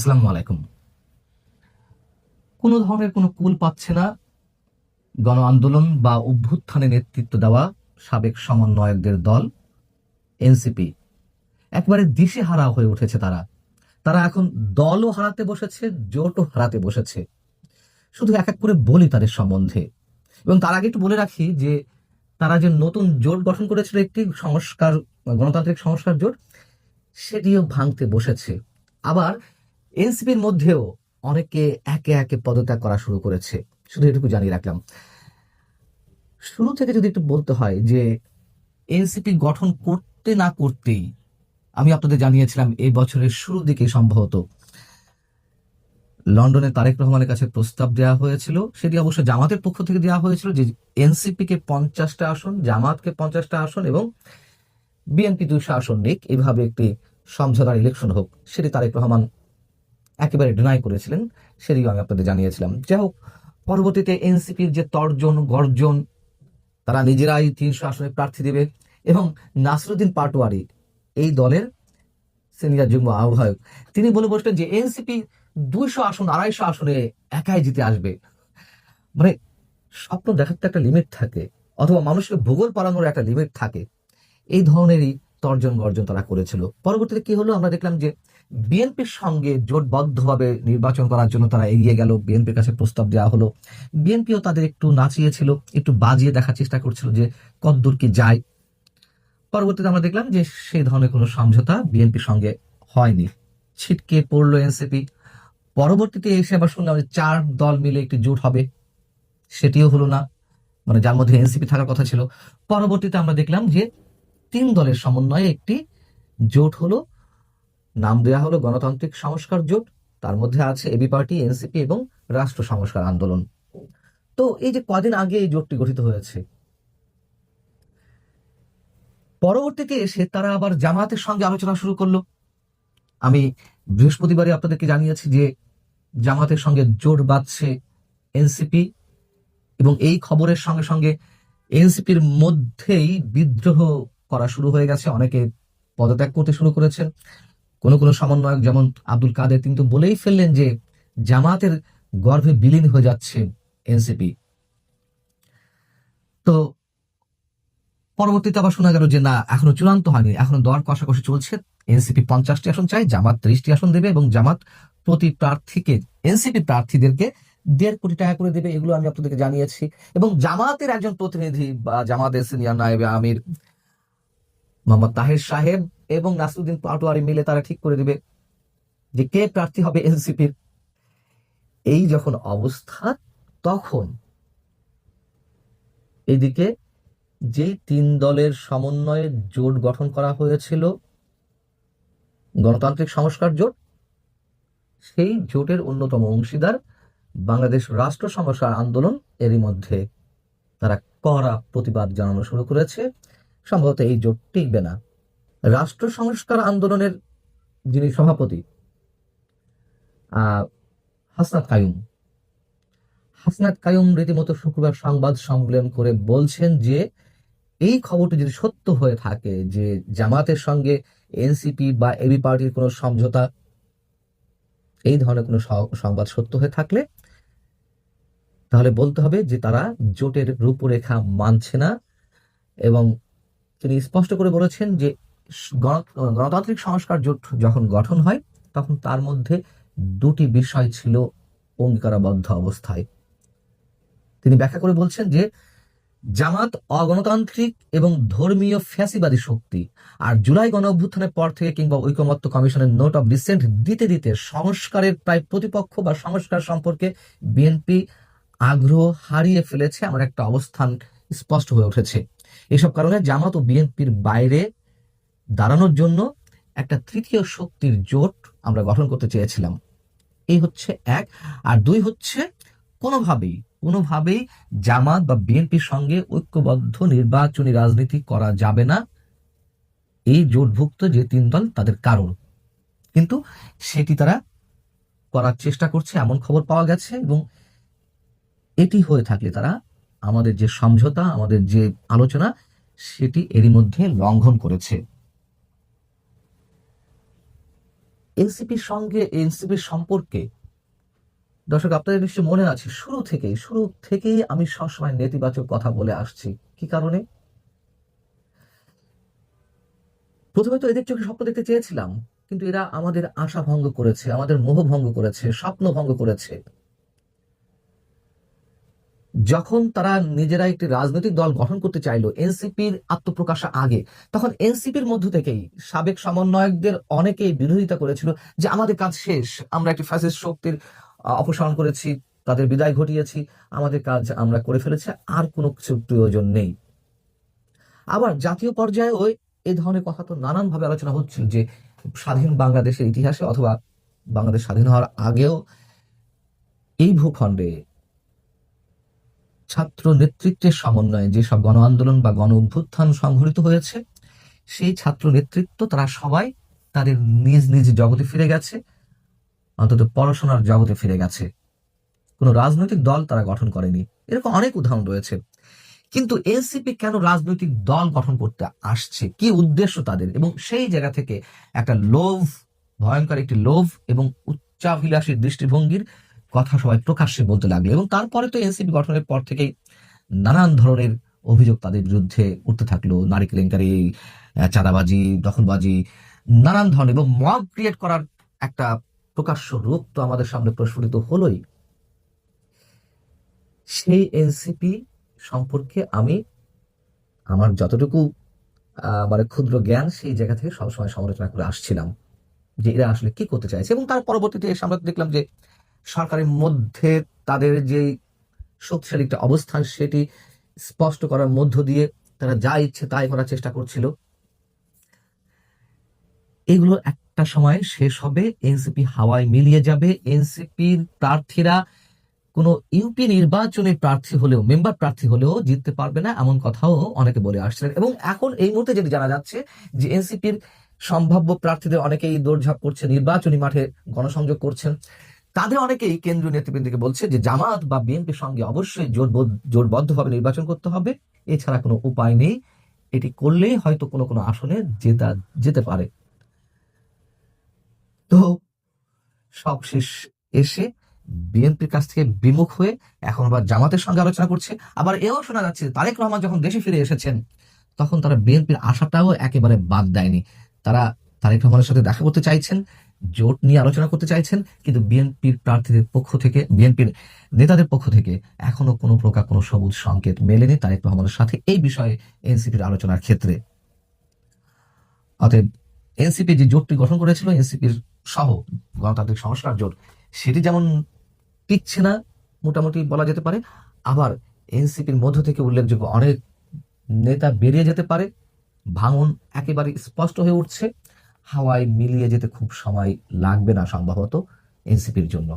আসসালামু আলাইকুম। কোনো ধরনের কোনো কুল পাচ্ছে না। গণ আন্দোলন বা অভ্যুত্থানে নেতৃত্ব দেওয়া সাবেক সমন্বয়কদের দল, এনসিপি। একবারে দিশে হারা হয়ে উঠেছে তারা। তারা এখন দলও হারাতে বসেছে, জোটও হারাতে বসেছে। শুধু এক এক করে বলি তাদের সম্বন্ধে। এবং তার আগে একটু বলে রাখি যে, তারা যে নতুন জোট গঠন করেছিল একটি সংস্কার, গণতান্ত্রিক সংস্কার জোট, সেটিও ভাঙতে বসেছে। আবার এনসিপির মধ্যেও অনেকে একে একে পদত্যাগ করা শুরু করেছে। শুধু এটুকু জানিয়ে রাখলাম। শুরু থেকে যদি একটু বলতে হয় যে এনসিপি গঠন করতে না করতেই আমি আপনাদের জানিয়েছিলাম এই বছরের শুরুর দিকে সম্ভবত লন্ডনে তারেক রহমানের কাছে প্রস্তাব দেওয়া হয়েছিল। সেটি অবশ্য জামাতের পক্ষ থেকে দেওয়া হয়েছিল যে এনসিপি কে পঞ্চাশটা আসন, জামাতকে পঞ্চাশটা আসন এবং বিএনপি দুইশো আসন নিক। এভাবে একটি সমঝোতার ইলেকশন হোক, সেটি তারেক রহমান একেবারে ডিনাই করেছিলেন সেটিও আমি আপনাদের জানিয়েছিলাম। যাই হোক, পরবর্তীতে এনসিপির যে তর্জন, গর্জন, তারা নিজেরাই তিনশো আসনে প্রার্থী দেবে এবং নাসরুদ্দিন পাটোয়ারি এই দলের সিনিয়র যুগ্ম আহ্বায়ক। তিনি বলে বসলেন যে এনসিপি দুইশো আসন, আড়াইশো আসনে একাই জিতে আসবে। মানে স্বপ্ন দেখার তো একটা লিমিট থাকে, অথবা মানুষকে ভূগোল পালানোর একটা লিমিট থাকে। এই ধরনেরই তর্জন গর্জন তারা করেছিল। পরবর্তীতে কি হলো? আমরা দেখলাম যে বিএনপির সঙ্গে জোটবদ্ধভাবে নির্বাচন করার জন্য তারা এগিয়ে গেল। বিএনপির কাছে প্রস্তাব দেওয়া হলো। বিএনপিও তাদের একটু নাচিয়েছিল, একটু বাজিয়ে দেখার চেষ্টা করছিল যে কতদূর কি যায়। পরবর্তীতে আমরা দেখলাম যে সেই ধরনের কোনো সমঝোতা বিএনপির সঙ্গে হয়নি। ছিটকে পড়ল এনসিপি। পরবর্তীতে এসে আবার শুনলাম যে চার দল মিলে একটি জোট হবে। সেটিও হলো না। মানে যার মধ্যে এনসিপি থাকার কথা ছিল। পরবর্তীতে আমরা দেখলাম যে তিন দলের সমন্বয়ে একটি জোট হলো নাম দেওয়া হলো গণতান্ত্রিক সংস্কার জোট। তার মধ্যে আছে এবি পার্টি, এনসিপি এবং রাষ্ট্র সংস্কার আন্দোলন। তো এই যে কদিন আগে এই জোটটি গঠিত হয়েছে, পরবর্তীতে এসে তারা আবার জামাতের সঙ্গে আলোচনা শুরু করল। আমি বৃহস্পতিবারে আপনাদেরকে জানিয়েছি যে জামাতের সঙ্গে জোট বাঁধছে এনসিপি এবং এই খবরের সঙ্গে সঙ্গে এনসিপির মধ্যেই বিদ্রোহ করা শুরু হয়ে গেছে। অনেকে পদত্যাগ করতে শুরু করেছেন। কোন কোন সমন্বয়ক যেমন আব্দুল কাদের, তিনি তো বলেই ফেললেন যে জামাতের গর্ভে বিলীন হয়ে যাচ্ছে এনসিপি। তো পরবর্তীতে আবার শোনা গেল যে না, এখনও চূড়ান্ত হয়নি, এখনও দর কষাকষি চলছে। এনসিপি পঞ্চাশটি আসন চাই জামাত ত্রিশটি আসন দেবে এবং জামাত প্রতি প্রার্থীকে, এনসিপি প্রার্থীদেরকে দেড় কোটি টাকা করে দেবে, এগুলো আমি আপনাদেরকে জানিয়েছি। এবং জামাতের একজন প্রতিনিধি বা জামাতের সিনিয়র নায়েবে আমির মোহাম্মদ তাহের সাহেব এবং নাসরুদ্দিন পাটোয়ারি মিলে তারা ঠিক করে দিবে যে কে প্রার্থী হবে এনসিপির। এই যখন অবস্থা, তখন এদিকে যে তিন দলের সমন্বয়ে জোট গঠন করা হয়েছিল, গণতান্ত্রিক সংস্কার জোট, সেই জোটের অন্যতম অংশীদার বাংলাদেশ রাষ্ট্র সংস্কার আন্দোলন এরই মধ্যে তারা কড়া প্রতিবাদ জানানো শুরু করেছে। সম্ভবত এই জোট টিকবে না। রাষ্ট্র সংস্কার আন্দোলনের যিনি সভাপতি হাসনাত কায়ুম। হাসনাত কায়ুম রীতিমতো শুক্রবার সংবাদ সম্মেলন করে বলছেন যে, এই খবরটি যদি সত্য হয়ে থাকে যে জামাতের সঙ্গে এনসিপি বা এবি পার্টির কোনো সমঝোতা, এই ধরনের কোনো সংবাদ সত্য হয়ে থাকলে, তাহলে বলতে হবে যে তারা জোটের রূপরেখা মানছে না এবং তিনি স্পষ্ট করে বলেছেন যে গণতান্ত্রিক সংস্কার জোট যখন গঠন হয়, তখন তার মধ্যে দুটি বিষয় ছিল অঙ্গীকারাবদ্ধ অবস্থায়। তিনি ব্যাখ্যা করে বলছেন যে, জামাত অগণতান্ত্রিক এবং ধর্মীয় ফ্যাসিবাদী শক্তি আর জুলাই গণ অভ্যুত্থানের পর থেকে কিংবা ঐকমত্য কমিশনের নোট অফ ডিসেন্ট দিতে দিতে সংস্কারের প্রায় প্রতিপক্ষ বা সংস্কার সম্পর্কে বিএনপি আগ্রহ হারিয়ে ফেলেছে আমার একটা অবস্থান স্পষ্ট হয়ে উঠেছে। এসব কারণে জামাত ও বিএনপির বাইরে দাঁড়ানোর জন্য একটা তৃতীয় শক্তির জোট আমরা গঠন করতে চেয়েছিলাম। এই হচ্ছে এক। আর দুই হচ্ছে কোনোভাবেই কোনোভাবেই জামাত বা বিএনপির সঙ্গে ঐক্যবদ্ধ নির্বাচনী রাজনীতি করা যাবে না। এই জোটভুক্ত যে তিন দল, তাদের কারণ। কিন্তু সেটি তারা করার চেষ্টা করছে, এমন খবর পাওয়া গেছে এবং এটি হয়ে থাকলে তারা আমাদের যে সমঝোতা, আমাদের যে আলোচনা, সেটি এরই মধ্যে লঙ্ঘন করেছে। এনসিপির সঙ্গে এনসিপির সম্পর্কে, দর্শক, আপনাদের নিশ্চয় মনে আছে, শুরু থেকেই শুরু থেকেই আমি সবসময় নেতিবাচক কথা বলে আসছি। কি কারণে? প্রথমে তো এদের চোখে স্বপ্ন দেখতে চেয়েছিলাম, কিন্তু এরা আমাদের আশা ভঙ্গ করেছে, আমাদের মোহ ভঙ্গ করেছে, স্বপ্ন ভঙ্গ করেছে। যখন তারা নিজেরা একটি রাজনৈতিক দল গঠন করতে চাইলো এনসিপির আত্মপ্রকাশ আগে, তখন এনসিপির মধ্য থেকেই সাবেক সমন্বয়কদের অনেকেই বিরোধিতা করেছিল যে আমাদের কাজ শেষ, আমরা একটি ফ্যাসিস্ট শক্তির অপসারণ করেছি, তাদের বিদায় ঘটিয়েছি, আমাদের কাজ আমরা করে ফেলেছি, আর কোনো কিছু প্রয়োজন নেই। আবার জাতীয় পর্যায়ে ওই এই ধরনের কথা তো নানানভাবে আলোচনা হচ্ছিল যে স্বাধীন বাংলাদেশের ইতিহাসে অথবা বাংলাদেশ স্বাধীন হওয়ার আগেও এই ভূখণ্ডে ছাত্র নেতৃত্বের সমন্বয়ে যেসব গণ আন্দোলন বা গণ অভ্যুত্থান সংঘটিত হয়েছে, সেই ছাত্র নেতৃত্ব তারা সবাই তাদের নিজ নিজ জগতে ফিরে গেছে, অন্তত পড়াশোনার জগতে ফিরে গেছে। কোনো রাজনৈতিক দল তারা গঠন করেনি। এরকম অনেক উদাহরণ রয়েছে। কিন্তু এনসিপি কেন রাজনৈতিক দল গঠন করতে আসছে? কি উদ্দেশ্য তাদের? এবং সেই জায়গা থেকে একটা লোভ, ভয়ঙ্কর একটি লোভ এবং উচ্চাভিলাষী দৃষ্টিভঙ্গির কথা সবাই প্রকাশ্যে বলতে লাগল এবং তারপরে তো এনসিপি গঠনের পর থেকেই নানান ধরনের অভিযোগ তাদের বিরুদ্ধে উঠতে থাকল। নারী কেলেঙ্কারি চাঁদাবাজি, দখলবাজি, নানান ধরনের এবং মব ক্রিয়েট করার একটা প্রকাশ্য রূপ তো আমাদের সামনে প্রস্ফুটিত হলোই। সেই এনসিপি সম্পর্কে আমি আমার যতটুকু মানে ক্ষুদ্র জ্ঞান সেই জায়গা থেকে সবসময় সমালোচনা করে আসছিলাম যে এরা আসলে কি করতে চাইছে এবং তার পরবর্তীতে এসে আমরা দেখলাম যে সরকারের মধ্যে তাদের যে শক্তিশালী একটা অবস্থান, সেটি স্পষ্ট করার মধ্য দিয়ে তারা যা ইচ্ছে তাই করার চেষ্টা করছিল। এগুলো একটা সময় শেষ হবে, এনসিপি হাওয়ায় মিলিয়ে যাবে। এনসিপির প্রার্থীরা কোনো ইউপি নির্বাচনে প্রার্থী হলেও, মেম্বার প্রার্থী হলেও জিততে পারবে না, এমন কথাও অনেকে বলে আসছিলেন। এবং এখন এই মুহূর্তে যেটি জানা যাচ্ছে, যে এনসিপির সম্ভাব্য প্রার্থীদের অনেকেই দৌড়ঝাঁপ করছে, নির্বাচনী মাঠে গণসংযোগ করছেন। তাদের অনেকেই কেন্দ্রীয় নেতৃবৃন্দকে বলছে যে জামাত বা বিএনপির সঙ্গে অবশ্যই জোটবদ্ধ জোটবদ্ধভাবে নির্বাচন করতে হবে। এছাড়া কোনো উপায় নেই। এটি করলেই হয়তো কোনো কোনো আসনে জেতা, যেতে পারে। তো সবশেষ এসে বিএনপির কাছ থেকে বিমুখ হয়ে এখন আবার জামাতের সঙ্গে আলোচনা করছে। আবার এও শোনা যাচ্ছে তারেক রহমান যখন দেশে ফিরে এসেছেন, তখন তারা বিএনপির আশাটাও একেবারে বাদ দেয়নি। তারা তারেক রহমানের সাথে দেখা করতে চাইছেন। জোট নিয়ে আলোচনা করতে চাইছেন, কিন্তু বিএনপির প্রার্থীদের পক্ষ থেকে, বিএনপির নেতাদের পক্ষ থেকে এখনও কোনো প্রকার কোনো সবুজ সংকেত মেলেনি তারেক রহমানের সাথে। এই বিষয়ে এনসিপির আলোচনার ক্ষেত্রে। অতএব এনসিপি যে জোটটি গঠন করেছিল, এনসিপির সহ গণতান্ত্রিক সংস্কার জোট, সেটি যেমন টিকছে না, মোটামুটি বলা যেতে পারে, আবার এনসিপির মধ্য থেকে উল্লেখযোগ্য অনেক নেতা বেরিয়ে যেতে পারে। ভাঙন একেবারে স্পষ্ট হয়ে উঠছে। হাওয়ায় মিলিয়ে যেতে খুব সময় লাগবে না সম্ভবত এনসিপির জন্য।